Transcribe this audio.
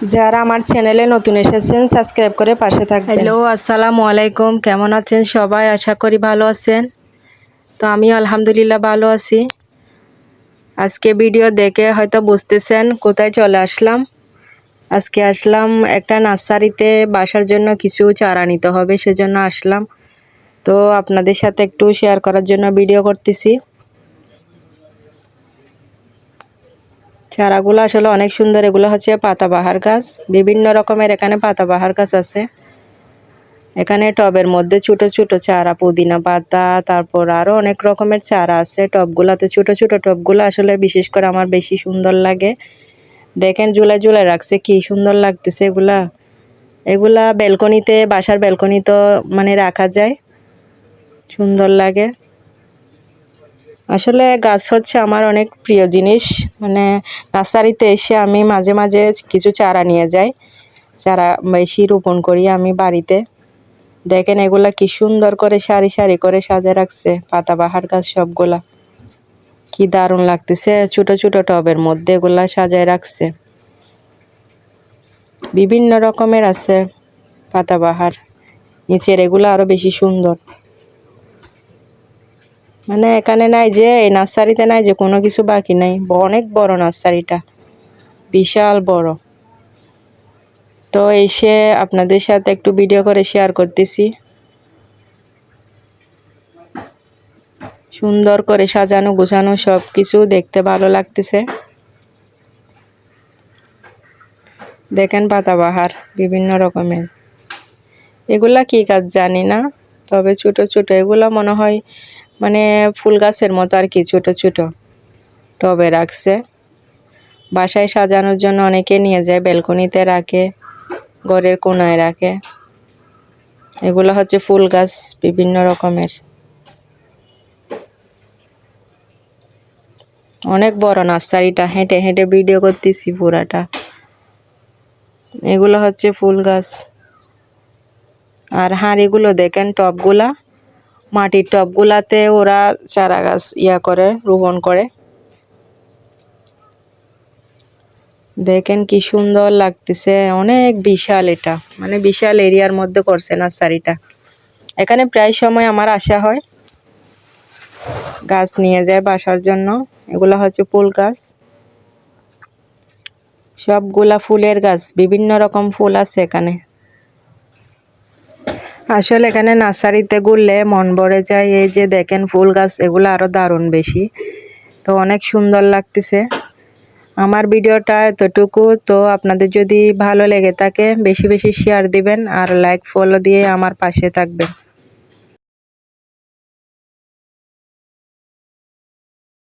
যারা আমার চ্যানেলে নতুন এসেছেন সাবস্ক্রাইব করে পাশে থাকবেন। হ্যালো আসসালামু আলাইকুম। কেমন আছেন সবাই? আশা করি ভালো আছেন। তো আমি আলহামদুলিল্লাহ ভালো আছি। আজকে ভিডিও দেখে হয়তো বুঝতেছেন কোথায় চলে আসলাম। আজকে আসলাম একটা নার্সারিতে, বাসার জন্য কিছু চারা নিতে হবে, সেজন্য আসলাম। তো আপনাদের সাথে একটু শেয়ার করার জন্য ভিডিও করতেছি। চারাগুলো আসলে অনেক সুন্দর। এগুলো হচ্ছে পাতাবাহার গাছ। বিভিন্ন রকমের এখানে পাতাবাহার গাছ আছে। এখানে টবের মধ্যে ছোট ছোট চারা, পুদিনা পাতা, তারপর আরও অনেক রকমের চারা আছে। টবগুলাতে ছোট ছোট টবগুলো আসলে বিশেষ করে আমার বেশি সুন্দর লাগে। দেখেন জুলাই জুলাই রাখছে, কি সুন্দর লাগতেছে এগুলা। এগুলা ব্যালকনিতে, বাসার ব্যালকনিতে মানে রাখা যায়। সুন্দর লাগে। আসলে গাছ হচ্ছে আমার অনেক প্রিয় জিনিস। মানে নার্সারিতে এসে আমি মাঝে মাঝে কিছু চারা নিয়ে যাই। চারা বেশি রোপণ করি আমি বাড়িতে। দেখেন এগুলা কি সুন্দর করে সারি সারি করে সাজে রাখছে পাতাবাহার গাছ সবগুলা। কি দারুণ লাগতেছে, ছোট ছোট টবের মধ্যে এগুলা সাজায় রাখছে। বিভিন্ন রকমের আছে পাতাবাহার নিচের এগুলো আরও বেশি সুন্দর। মানে এখানে নাই যে, এই নার্সারিতে নাই যে, কোনো কিছু বাকি নাই। অনেক বড় নার্সারিটা। বিশাল বড়। তো এসে আপনাদের সাথে একটু ভিডিও করে শেয়ার করতেছি। সুন্দর করে সাজানো, গোছানো সব কিছু দেখতে ভালো লাগতেছে। দেখেন পাতাবাহার, বিভিন্ন রকমের। এগুলা কি কাজ জানি না, তবে ছোট ছোট, এগুলো মনে হয় মানে ফুল গাছের মতো আর কি, ছোটো ছোটো টবে রাখছে। বাসায় সাজানোর জন্য অনেকে নিয়ে যায়, ব্যালকনিতে রাখে, ঘরের কোনায় রাখে। এগুলো হচ্ছে ফুল গাছ বিভিন্ন রকমের। অনেক বড় নার্সারিটা, হেঁটে হেঁটে ভিডিও করতেছি পুরাটা। এগুলো হচ্ছে ফুল গাছ। আর হাঁড়িগুলো দেখেন টবগুলা। মাটির টবগুলাতে ওরা চারা গাছ ইয়া করে, রোপণ করে। দেখেন কি সুন্দর লাগতেছে, অনেক বিশাল এটা। মানে বিশাল এরিয়ার মধ্যে করছে নার্সারিটা এখানে প্রায় সময় আমার আসা হয়। গাছ নিয়ে যায় বাসার জন্য। এগুলো হচ্ছে ফুল গাছ। সবগুলা ফুলের গাছ, বিভিন্ন রকম ফুল আছে এখানে। আসলে এখানে নার্সারিতে ঘুরলে মন ভরে যায়। এই যে দেখেন ফুল গাছ, এগুলো আরও দারুণ বেশি। তো অনেক সুন্দর লাগতেছে। আমার ভিডিওটা এতটুকু। তো আপনাদের যদি ভালো লেগে থাকে, বেশি বেশি শেয়ার দিবেন আর লাইক ফলো দিয়ে আমার পাশে থাকবেন।